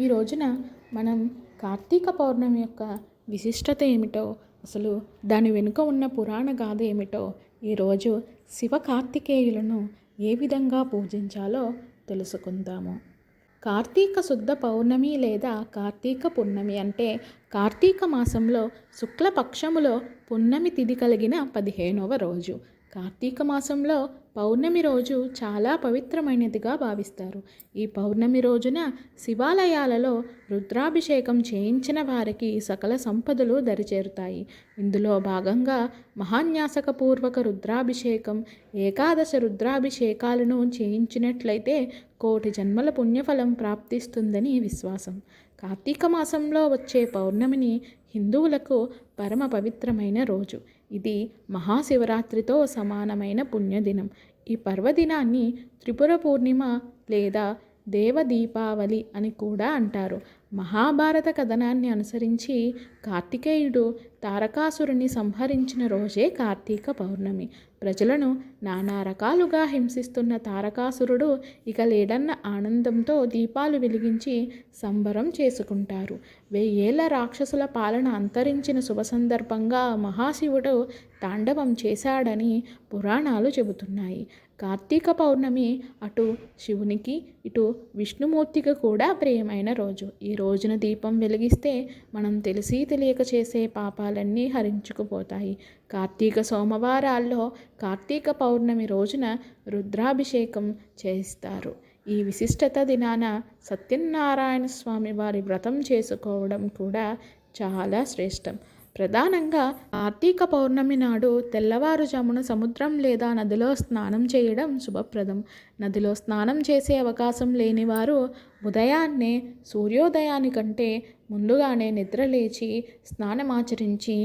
ఈ రోజున మనం కార్తీక పౌర్ణమి యొక్క విశిష్టత ఏమిటో అసలు దాని వెనుక ఉన్న పురాణ గాథ ఏమిటో ఈరోజు శివ కార్తికేయులను ఏ విధంగా పూజించాలో తెలుసుకుందాము. కార్తీక శుద్ధ పౌర్ణమి లేదా కార్తీక పున్నమి అంటే కార్తీక మాసంలో శుక్లపక్షములో పున్నమి తిథి కలిగిన పదిహేనవ రోజు. కార్తీక మాసంలో పౌర్ణమి రోజు చాలా పవిత్రమైనదిగా భావిస్తారు. ఈ పౌర్ణమి రోజున శివాలయాలలో రుద్రాభిషేకం చేయించిన వారికి సకల సంపదలు దరిచేరుతాయి. ఇందులో భాగంగా మహాన్యాసకపూర్వక రుద్రాభిషేకం ఏకాదశ రుద్రాభిషేకాలను చేయించినట్లయితే కోటి జన్మల పుణ్యఫలం ప్రాప్తిస్తుందని విశ్వాసం. కార్తీక మాసంలో వచ్చే పౌర్ణమిని హిందువులకు పరమ పవిత్రమైన రోజు. ఇది మహాశివరాత్రితో సమానమైన పుణ్యదినం. ఈ పర్వదినాన్ని త్రిపుర పూర్ణిమ లేదా దేవ దీపావళి అని కూడా అంటారు. మహాభారత కథనాన్ని అనుసరించి కార్తికేయుడు తారకాసురుని సంహరించిన రోజే కార్తీక పౌర్ణమి. ప్రజలను నానా రకాలుగా హింసిస్తున్న తారకాసురుడు ఇక లేడన్న ఆనందంతో దీపాలు వెలిగించి సంబరం చేసుకుంటారు. వెయ్యేళ్ళ రాక్షసుల పాలన అంతరించిన శుభ సందర్భంగా మహాశివుడు తాండవం చేశాడని పురాణాలు చెబుతున్నాయి. కార్తీక పౌర్ణమి అటు శివునికి ఇటు విష్ణుమూర్తికి కూడా ప్రియమైన రోజు. ఈ రోజున దీపం వెలిగిస్తే మనం తెలిసి తెలియక చేసే పాపాలన్నీ హరించుకుపోతాయి. కార్తీక సోమవారాల్లో కార్తీక పౌర్ణమి రోజున రుద్రాభిషేకం చేస్తారు. ఈ విశిష్టత దినాన సత్యనారాయణ స్వామి వారి వ్రతం చేసుకోవడం కూడా చాలా శ్రేష్టం. ప్రధానంగా కార్తీక పౌర్ణమి నాడు తెల్లవారుజామున సముద్రం లేదా నదిలో స్నానం చేయడం శుభప్రదం. నదిలో స్నానం చేసే అవకాశం లేని వారు ఉదయాన్నే సూర్యోదయానికంటే ముందుగానే నిద్రలేచి స్నానమాచరించి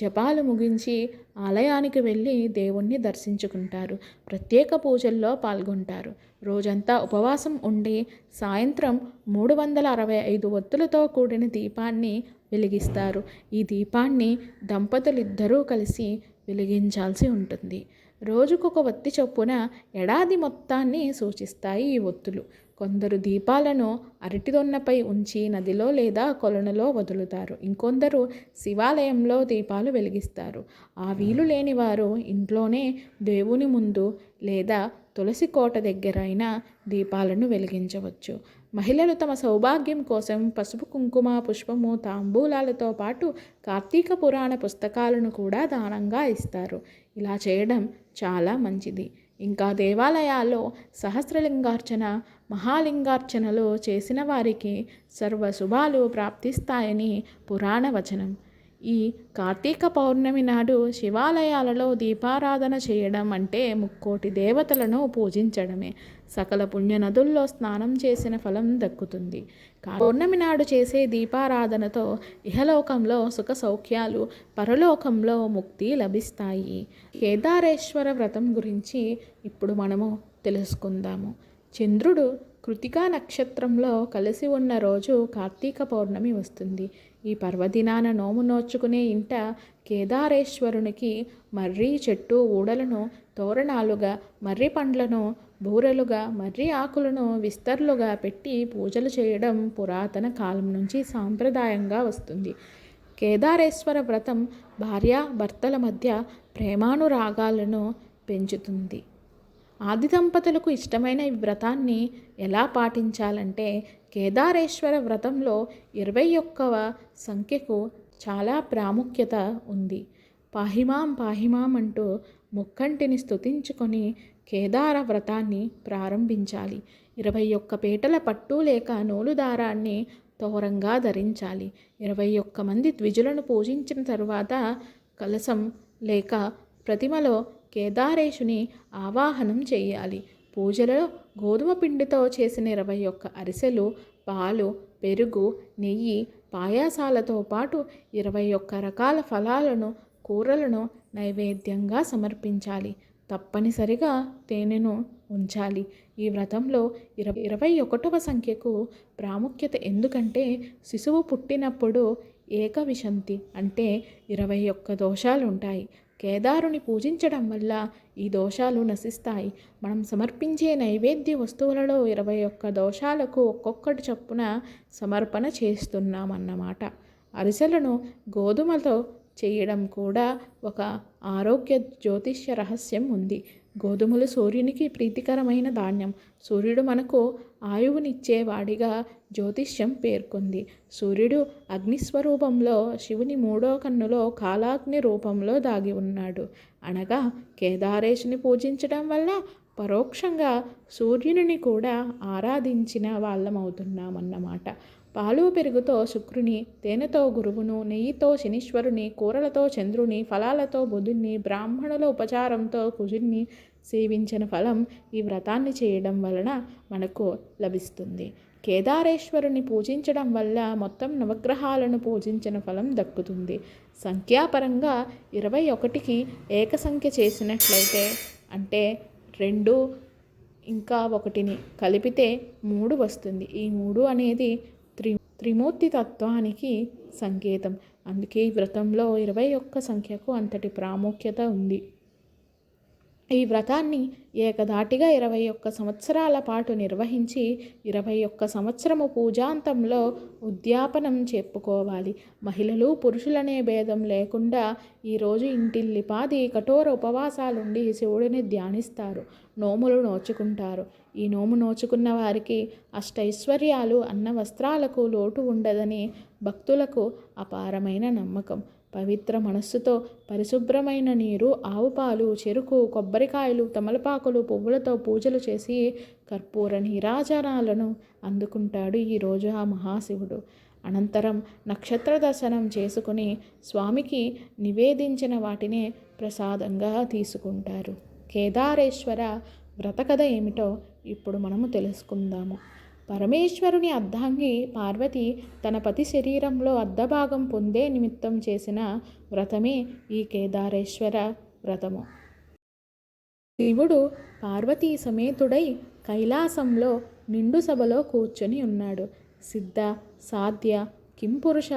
జపాలు ముగించి ఆలయానికి వెళ్ళి దేవుణ్ణి దర్శించుకుంటారు. ప్రత్యేక పూజల్లో పాల్గొంటారు. రోజంతా ఉపవాసం ఉండి సాయంత్రం మూడు వందల అరవై ఐదు ఒత్తులతో కూడిన దీపాన్ని వెలిగిస్తారు. ఈ దీపాన్ని దంపతులిద్దరూ కలిసి వెలిగించాల్సి ఉంటుంది. రోజుకొక ఒత్తి చొప్పున ఏడాది మొత్తాన్ని సూచిస్తాయి ఈ ఒత్తులు. కొందరు దీపాలను అరటిదొన్నపై ఉంచి నదిలో లేదా కొలనులో వదులుతారు. ఇంకొందరు శివాలయంలో దీపాలు వెలిగిస్తారు. ఆ వీలు లేని వారు ఇంట్లోనే దేవుని ముందు లేదా తులసి కోట దగ్గరైన దీపాలను వెలిగించవచ్చు. మహిళలు తమ సౌభాగ్యం కోసం పసుపు కుంకుమ పుష్పము తాంబూలాలతో పాటు కార్తీక పురాణ పుస్తకాలను కూడా దానంగా ఇస్తారు. ఇలా చేయడం చాలా మంచిది. ఇంకా దేవాలయాల్లో సహస్రలింగార్చన మహాలింగార్చనలు చేసిన వారికి సర్వశుభాలు ప్రాప్తిస్తాయని పురాణ వచనం. ఈ కార్తీక పౌర్ణమి నాడు శివాలయాలలో దీపారాధన చేయడం అంటే ముక్కోటి దేవతలను పూజించడమే. సకల పుణ్య నదుల్లో స్నానం చేసిన ఫలం దక్కుతుంది. పౌర్ణమి నాడు చేసే దీపారాధనతో ఇహలోకంలో సుఖ సౌఖ్యాలు పరలోకంలో ముక్తి లభిస్తాయి. కేదారేశ్వర వ్రతం గురించి ఇప్పుడు మనము తెలుసుకుందాము. చంద్రుడు కృతికా నక్షత్రంలో కలిసి ఉన్న రోజు కార్తీక పౌర్ణమి వస్తుంది. ఈ పర్వదినాన నోము నోచుకునే ఇంట కేదారేశ్వరునికి మర్రి చెట్టు ఊడలను తోరణాలుగా మర్రి పండ్లను బూరెలుగా మర్రి ఆకులను విస్తర్లుగా పెట్టి పూజలు చేయడం పురాతన కాలం నుంచి సాంప్రదాయంగా వస్తుంది. కేదారేశ్వర వ్రతం భార్య భర్తల మధ్య ప్రేమానురాగాలను పెంచుతుంది. ఆది దంపతులకు ఇష్టమైన ఈ వ్రతాన్ని ఎలా పాటించాలంటే కేదారేశ్వర వ్రతంలో ఇరవై ఒక్కవ సంఖ్యకు చాలా ప్రాముఖ్యత ఉంది. పాహిమాం పాహిమాం అంటూ ముక్కంటిని స్తుతించుకొని కేదార వ్రతాన్ని ప్రారంభించాలి. ఇరవై ఒక్క పీటల పట్టు లేక నూలు దారాన్ని తోరంగా ధరించాలి. ఇరవై ఒక్క మంది ద్విజులను పూజించిన తరువాత కలసం లేక ప్రతిమలో కేదారేశుని ఆవాహనం చేయాలి. పూజలో గోధుమ పిండితో చేసిన ఇరవై ఒక్క అరిసెలు పాలు పెరుగు నెయ్యి పాయాసాలతో పాటు ఇరవై ఒక్క రకాల ఫలాలను కూరలను నైవేద్యంగా సమర్పించాలి. తప్పనిసరిగా తేనెను ఉంచాలి. ఈ వ్రతంలో ఇరవై ఇరవై ఒకటవ సంఖ్యకు ప్రాముఖ్యత ఎందుకంటే శిశువు పుట్టినప్పుడు ఏకవిశంతి అంటే ఇరవై ఒక్క దోషాలు ఉంటాయి కేదారుని పూజించడం వల్ల ఈ దోషాలు నశిస్తాయి. మనం సమర్పించే నైవేద్య వస్తువులలో ఇరవై ఒక్క దోషాలకు ఒక్కొక్కటి చొప్పున సమర్పణ చేస్తున్నామన్నమాట. అరిసెలను గోధుమతో చేయడం కూడా ఒక ఆరోగ్య జ్యోతిష్య రహస్యం ఉంది. గోధుమలు సూర్యునికి ప్రీతికరమైన ధాన్యం. సూర్యుడు మనకు ఆయువునిచ్చేవాడిగా జ్యోతిష్యం పేర్కొంది. సూర్యుడు అగ్నిస్వరూపంలో శివుని మూడో కన్నులో కాలాగ్ని రూపంలో దాగి ఉన్నాడు. అనగా కేదారేశుని పూజించడం వల్ల పరోక్షంగా సూర్యుని కూడా ఆరాధించిన వాళ్ళమవుతున్నామన్నమాట. పాలు పెరుగుతో శుక్రుని తేనెతో గురువును నెయ్యితో శనీశ్వరుని కూరలతో చంద్రుని ఫలాలతో బుధుణ్ణి బ్రాహ్మణుల ఉపచారంతో కుజుణ్ణి సేవించిన ఫలం ఈ వ్రతాన్ని చేయడం వలన మనకు లభిస్తుంది. కేదారేశ్వరుని పూజించడం వల్ల మొత్తం నవగ్రహాలను పూజించిన ఫలం దక్కుతుంది. సంఖ్యాపరంగా ఇరవై ఒకటికి ఏకసంఖ్య చేసినట్లయితే అంటే రెండు ఇంకా ఒకటిని కలిపితే మూడు వస్తుంది. ఈ మూడు అనేది త్రిమూర్తి తత్వానికి సంకేతం. అందుకే ఈ వ్రతంలో ఇరవై ఒక్క సంఖ్యకు అంతటి ప్రాముఖ్యత ఉంది. ఈ వ్రతాన్ని ఏకధాటిగా ఇరవై ఒక్క సంవత్సరాల పాటు నిర్వహించి ఇరవై ఒక్క సంవత్సరము పూజాంతంలో ఉద్యాపనం చెప్పుకోవాలి. మహిళలు పురుషులనే భేదం లేకుండా ఈరోజు ఇంటిల్లిపాది కఠోర ఉపవాసాలుండి శివుడిని ధ్యానిస్తారు. నోములు నోచుకుంటారు. ఈ నోము నోచుకున్న వారికి అష్టైశ్వర్యాలు అన్న వస్త్రాలకు లోటు ఉండదని భక్తులకు అపారమైన నమ్మకం. పవిత్ర మనస్సుతో పరిశుభ్రమైన నీరు ఆవుపాలు చెరుకు కొబ్బరికాయలు తమలపాకులు పువ్వులతో పూజలు చేసి కర్పూర నీరాజనాలను అందుకుంటాడు ఈరోజు ఆ మహాశివుడు. అనంతరం నక్షత్ర దర్శనం చేసుకుని స్వామికి నివేదించిన వాటినే ప్రసాదంగా తీసుకుంటారు. కేదారేశ్వర వ్రతకథ ఏమిటో ఇప్పుడు మనము తెలుసుకుందాము. పరమేశ్వరుని అర్ధాంగి పార్వతి తన పతి శరీరంలో అర్ధభాగం పొందే నిమిత్తం చేసిన వ్రతమే ఈ కేదారేశ్వర వ్రతము. శివుడు పార్వతీ సమేతుడై కైలాసంలో నిండు సభలో కూర్చొని ఉన్నాడు. సిద్ధ సాధ్య కింపురుష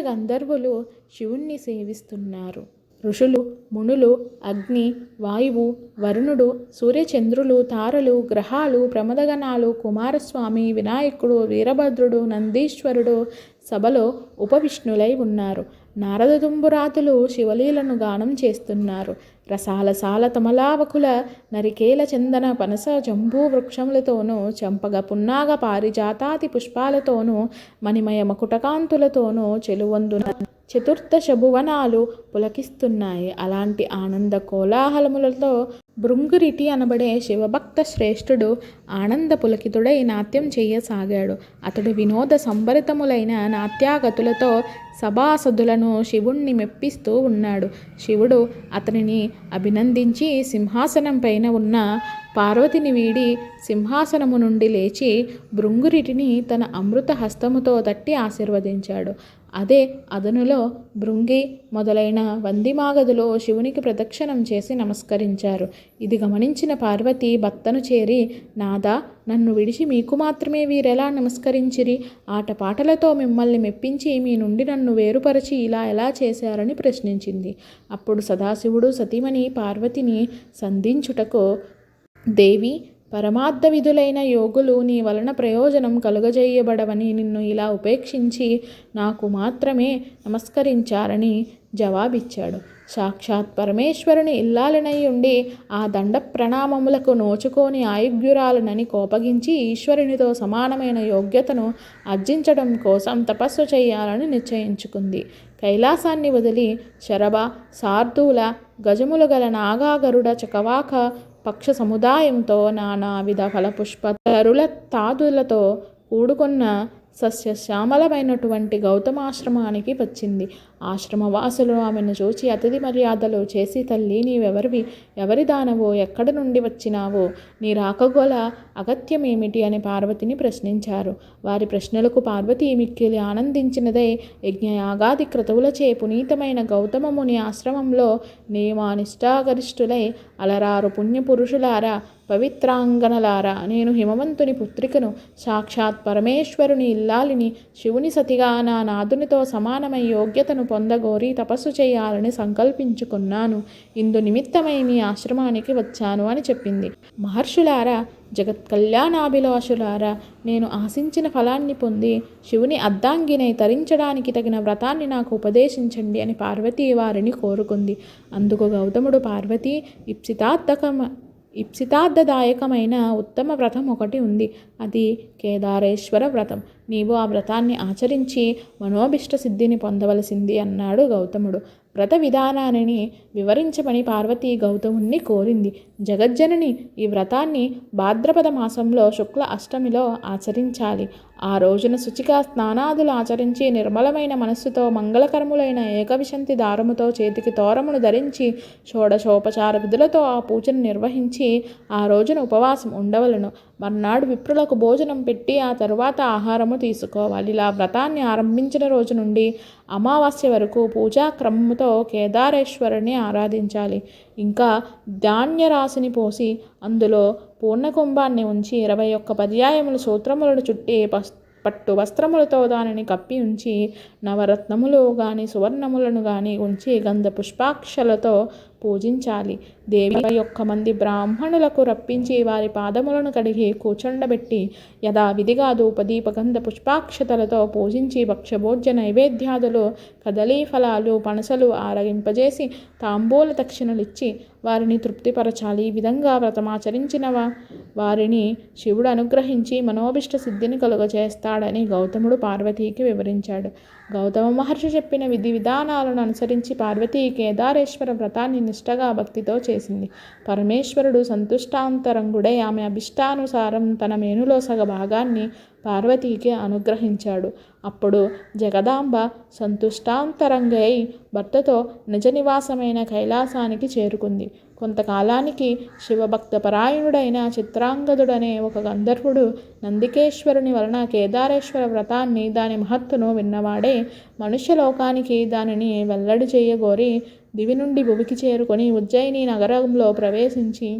గంధర్వులు శివుణ్ణి సేవిస్తున్నారు. ఋషులు మునులు అగ్ని వాయువు వరుణుడు సూర్యచంద్రులు తారలు గ్రహాలు ప్రమదగణాలు కుమారస్వామి వినాయకుడు వీరభద్రుడు నందీశ్వరుడు సభలో ఉపవిష్ణులై ఉన్నారు. నారద దుంబురాతులు శివలీలను గానం చేస్తున్నారు. రసాల సాల తమలావకుల నరికేల చందన పనస జంబూ వృక్షములతోనూ చంపగ పున్నాగ పారిజాతాది పుష్పాలతోనూ మణిమయ మకుటకాంతులతోనూ చెలువందున చతుర్థ భువనాలు పులకిస్తున్నాయి. అలాంటి ఆనంద కోలాహలములతో భృంగురిటి అనబడే శివభక్త శ్రేష్ఠుడు ఆనంద పులకితుడై నాట్యం చేయసాగాడు. అతడు వినోద సంభరితములైన నాట్యాగతులతో సభాసదులను శివుణ్ణి మెప్పిస్తూ ఉన్నాడు. శివుడు అతనిని అభినందించి సింహాసనం పైన ఉన్న పార్వతిని వీడి సింహాసనము నుండి లేచి భృంగురిటిని తన అమృత హస్తముతో తట్టి ఆశీర్వదించాడు. అదే అదనులో భృంగి మొదలైన వందిమాగదులో శివునికి ప్రదక్షిణం చేసి నమస్కరించారు. ఇది గమనించిన పార్వతి భర్తను చేరి నాదా నన్ను విడిచి మీకు మాత్రమే వీరెలా నమస్కరించిరి? ఆటపాటలతో మిమ్మల్ని మెప్పించి మీ నుండి నన్ను వేరుపరచి ఇలా ఎలా చేశారని ప్రశ్నించింది. అప్పుడు సదాశివుడు సతీమణి పార్వతిని సంధించుటకు దేవి పరమార్థ విధులైన యోగులు నీ వలన ప్రయోజనం కలుగజేయబడవని నిన్ను ఇలా ఉపేక్షించి నాకు మాత్రమే నమస్కరించారని జవాబిచ్చాడు. సాక్షాత్ పరమేశ్వరుని ఇల్లాలనై ఉండి ఆ దండ ప్రణామములకు నోచుకోని ఆయుగ్యురాలనని కోపగించి ఈశ్వరునితో సమానమైన యోగ్యతను అర్జించడం కోసం తపస్సు చేయాలని నిశ్చయించుకుంది. కైలాసాన్ని వదిలి శరభ సార్దూల గజములు గల నాగాగరుడ చకవాక పక్ష సముదాయంతో నానావిధ ఫలపుష్ప తరుల తాదులతో కూడుకున్న సస్యశ్యామలమైనటువంటి గౌతమాశ్రమానికి వచ్చింది. ఆశ్రమవాసులు ఆమెను చూచి అతిథి మర్యాదలు చేసి తల్లి నీవెవరివి? ఎవరి దానవో? ఎక్కడి నుండి వచ్చినావో? నీ రాకగోల అగత్యమేమిటి? అని పార్వతిని ప్రశ్నించారు. వారి ప్రశ్నలకు పార్వతి మిక్కిలి ఆనందించినదై యజ్ఞయాగాది క్రతువులచే పునీతమైన గౌతమముని ఆశ్రమంలో నియమానిష్టాగరిష్ఠులై అలరారు పుణ్యపురుషులారా పవిత్రాంగనలారా నేను హిమవంతుని పుత్రికను సాక్షాత్ పరమేశ్వరుని ఇల్లాలిని శివుని సతిగా నా నాదునితో సమానమై యోగ్యతను పొందగోరి తపస్సు చేయాలని సంకల్పించుకున్నాను. ఇందు నిమిత్తమై మీ ఆశ్రమానికి వచ్చాను అని చెప్పింది. మహర్షులారా జగత్ కళ్యాణాభిలాషులారా నేను ఆశించిన ఫలాన్ని పొంది శివుని అర్ధాంగినై తరించడానికి తగిన వ్రతాన్ని నాకు ఉపదేశించండి అని పార్వతీ వారిని కోరుకుంది. అందుకు గౌతముడు పార్వతీ ఇప్సితార్థకమ ఇప్సితార్థదాయకమైన ఉత్తమ వ్రతం ఒకటి ఉంది. అది కేదారేశ్వర వ్రతం. నీవు ఆ వ్రతాన్ని ఆచరించి మనోభిష్ట సిద్ధిని పొందవలసింది అన్నాడు గౌతముడు. వ్రత విధానాన్ని వివరించమని పార్వతి గౌతముణ్ణి కోరింది. జగజ్జనని ఈ వ్రతాన్ని భాద్రపద మాసంలో శుక్ల అష్టమిలో ఆచరించాలి. ఆ రోజున శుచిగా స్నానాదులు ఆచరించి నిర్మలమైన మనస్సుతో మంగళకరములైన ఏకవిశంతి దారముతో చేతికి తోరమును ధరించి షోడశోపచార విధులతో ఆ పూజను నిర్వహించి ఆ రోజున ఉపవాసం ఉండవలను. మర్నాడు విప్రులకు భోజనం పెట్టి ఆ తరువాత ఆహారము తీసుకోవాలి. ఇలా వ్రతాన్ని ఆరంభించిన రోజు నుండి అమావాస్య వరకు పూజా క్రమముతో కేదారేశ్వరుని ఆరాధించాలి. ఇంకా ధాన్యరాశిని పోసి అందులో పూర్ణకుంభాన్ని ఉంచి ఇరవై ఒక్క పర్యాయములు సూత్రములను చుట్టి పస్ పట్టు వస్త్రములతో దానిని కప్పి ఉంచి నవరత్నములు కానీ సువర్ణములను కానీ ఉంచి గంధ పుష్పాక్షలతో పూజించాలి. దేవి యొక్క మంది బ్రాహ్మణులకు రప్పించి వారి పాదములను కడిగి కూర్చుండబెట్టి యథావిధిగా ధూపదీపగంధ పుష్పాక్షతలతో పూజించి భక్ష్యభోజ్య నైవేద్యాదులు కదలీ ఫలాలు పనసలు ఆరగింపజేసి తాంబూల దక్షిణలిచ్చి వారిని తృప్తిపరచాలి. ఈ విధంగా వ్రతమాచరించిన వారిని శివుడు అనుగ్రహించి మనోభిష్ట సిద్ధిని కలుగజేస్తాడని గౌతముడు పార్వతీకి వివరించాడు. గౌతమ మహర్షి చెప్పిన విధి విధానాలను అనుసరించి పార్వతీ కేదారేశ్వర వ్రతాన్ని నిష్టగా భక్తితో చేసింది. పరమేశ్వరుడు సంతుష్టాంతరంగుడై ఆమె అభిష్టానుసారం తన మేనులో సగ భాగాన్ని పార్వతీకి అనుగ్రహించాడు. అప్పుడు జగదాంబ సంతుష్టాంతరంగై భర్తతో నిజ నివాసమైన కైలాసానికి చేరుకుంది. కొంతకాలానికి శివభక్త పరాయణుడైన చిత్రాంగదుడనే ఒక గంధర్వుడు నందికేశ్వరుని వలన కేదారేశ్వర వ్రతాన్ని దాని మహత్తును విన్నవాడే మనుష్యలోకానికి దానిని వెల్లడి చేయగోరి దివి నుండి భువికి చేరుకొని ఉజ్జయిని నగరంలో ప్రవేశించి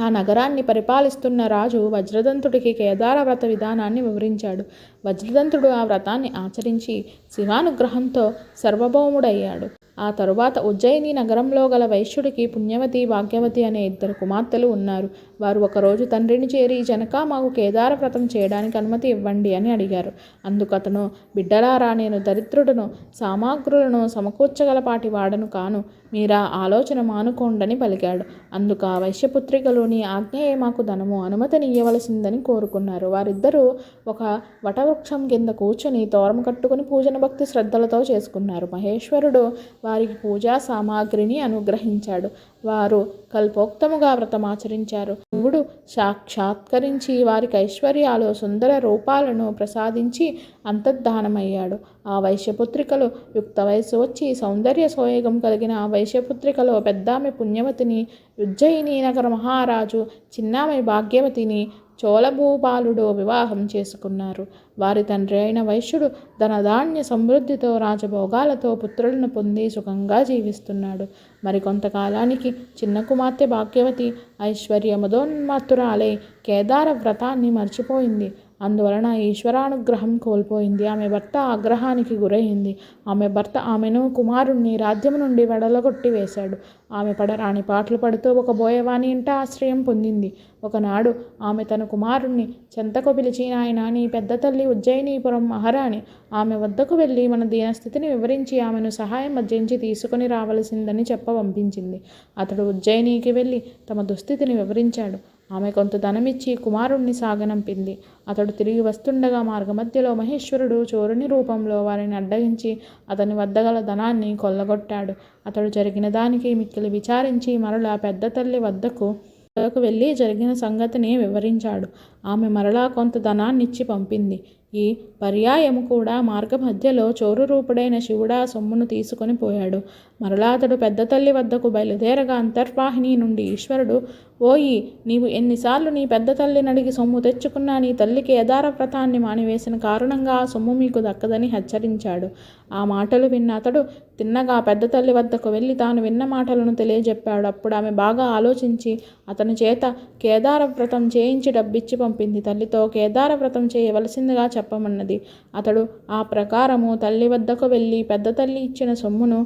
ఆ నగరాన్ని పరిపాలిస్తున్న రాజు వజ్రదంతుడికి కేదార వ్రత విధానాన్ని వివరించాడు. వజ్రదంతుడు ఆ వ్రతాన్ని ఆచరించి శివానుగ్రహంతో సర్వభౌముడయ్యాడు. ఆ తరువాత ఉజ్జయిని నగరంలో గల వైశ్యుడికి పుణ్యవతి భాగ్యవతి అనే ఇద్దరు కుమార్తెలు ఉన్నారు. వారు ఒకరోజు తండ్రిని చేరి జనక మాకు కేదార వ్రతం చేయడానికి అనుమతి ఇవ్వండి అని అడిగారు. అందుకు అతను బిడ్డలారా నేను దరిద్రుడను సామాగ్రులను సమకూర్చగలపాటి వాడను కాను మీరా ఆలోచన మానుకోండని పలికాడు. అందుకు ఆ వైశ్యపుత్రికలుని ఆజ్ఞయే మాకు ధనము అనుమతినియ్యవలసిందని కోరుకున్నారు. వారిద్దరూ ఒక వటవృక్షం కింద కూర్చొని తోరము కట్టుకుని పూజన భక్తి శ్రద్ధలతో చేసుకున్నారు. మహేశ్వరుడు వారికి పూజా సామాగ్రిని అనుగ్రహించాడు. వారు కల్పోక్తముగా వ్రతమాచరించారు శివుడు సాక్షాత్కరించి వారికి ఐశ్వర్యాలు సుందర రూపాలను ప్రసాదించి అంతర్ధానమయ్యాడు. ఆ వైశ్యపుత్రికలు యుక్త వయసు వచ్చి సౌందర్య సోయగం కలిగిన ఆ వైశ్యపుత్రికలో పెద్దామె పుణ్యవతిని ఉజ్జయిని నగర మహారాజు చిన్నామె భాగ్యవతిని చోళభూపాలుడు వివాహం చేసుకున్నారు. వారి తండ్రి అయిన వైశ్యుడు ధనధాన్య సమృద్ధితో రాజభోగాలతో పుత్రులను పొంది సుఖంగా జీవిస్తున్నాడు. మరికొంతకాలానికి చిన్న కుమార్తె భాగ్యవతి ఐశ్వర్యముదోన్మత్తురాలై కేదార వ్రతాన్ని మర్చిపోయింది. అందువలన ఈశ్వరానుగ్రహం కోల్పోయింది. ఆమె భర్త ఆగ్రహానికి గురైంది. ఆమె భర్త ఆమెను కుమారుణ్ణి రాజ్యం నుండి వెడలగొట్టి వేశాడు. ఆమె పడరాని పాటలు పడుతూ ఒక బోయవాని ఇంట ఆశ్రయం పొందింది. ఒకనాడు ఆమె తన కుమారుణ్ణి చెంతకు పిలిచి ఆయన నీ పెద్ద తల్లి ఉజ్జయినీపురం మహారాణి. ఆమె వద్దకు వెళ్ళి మన దీనస్థితిని వివరించి ఆమెను సహాయం మధ్యించి తీసుకుని రావలసిందని చెప్ప పంపించింది. అతడు ఉజ్జయినికి వెళ్ళి తమ దుస్థితిని వివరించాడు. ఆమె కొంత ధనమిచ్చి కుమారుణ్ణి సాగనంపింది. అతడు తిరిగి వస్తుండగా మార్గమధ్యలో మహేశ్వరుడు చోరుని రూపంలో వారిని అడ్డగించి అతని వద్ద గల ధనాన్ని కొల్లగొట్టాడు. అతడు జరిగిన దానికి మిక్కిలి విచారించి మరలా పెద్ద తల్లి వద్దకు వద్దకు వెళ్ళి జరిగిన సంగతిని వివరించాడు. ఆమె మరలా కొంత ధనాన్నిచ్చి పంపింది. ఈ పర్యాయము కూడా మార్గ మధ్యలో చోరు రూపుడైన శివుడా సొమ్మును తీసుకొని పోయాడు. మరలా అతడు పెద్ద తల్లి వద్దకు బయలుదేరగా అంతర్వాహిని నుండి ఈశ్వరుడు ఓయి నీవు ఎన్నిసార్లు నీ పెద్ద తల్లిని అడిగి సొమ్ము తెచ్చుకున్నా నీ తల్లికి యథారవ్రతాన్ని మానివేసిన కారణంగా ఆ సొమ్ము మీకు దక్కదని హెచ్చరించాడు. ఆ మాటలు విన్న అతడు తిన్నగా పెద్ద తల్లి వద్దకు వెళ్ళి తాను విన్న మాటలను తెలియజెప్పాడు. అప్పుడు ఆమె బాగా ఆలోచించి అతని చేత కేదారవ్రతం చేయించి డబ్బిచ్చి పంపింది. తల్లితో కేదారవ్రతం చేయవలసిందిగా చెప్పమన్నది. అతడు ఆ ప్రకారము తల్లి వద్దకు వెళ్ళి పెద్ద తల్లి ఇచ్చిన సొమ్మును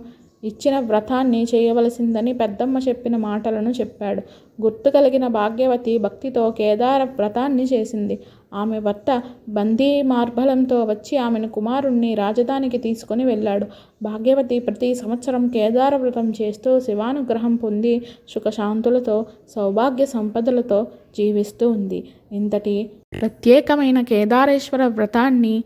ఇచ్చిన వ్రతాన్ని చేయవలసిందని పెద్దమ్మ చెప్పిన మాటలను చెప్పాడు. గుర్తు కలిగిన భాగ్యవతి భక్తితో కేదార వ్రతాన్ని చేసింది. ఆమె భర్త బందీ మార్బలంతో వచ్చి ఆమెను కుమారుణ్ణి రాజధానికి తీసుకొని వెళ్ళాడు. భాగ్యవతి ప్రతి సంవత్సరం కేదార వ్రతం చేస్తూ శివానుగ్రహం పొంది సుఖశాంతులతో సౌభాగ్య సంపదలతో జీవిస్తూ ఉంది. ఇంతటి ప్రత్యేకమైన కేదారేశ్వర వ్రతాన్ని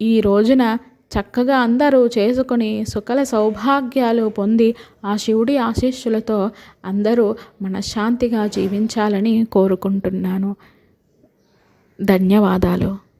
ఈ రోజున చక్కగా అందరూ చేసుకొని సుఖల సౌభాగ్యాలు పొంది ఆ శివుడి ఆశీస్సులతో అందరూ మనశ్శాంతిగా జీవించాలని కోరుకుంటున్నాను. ధన్యవాదాలు.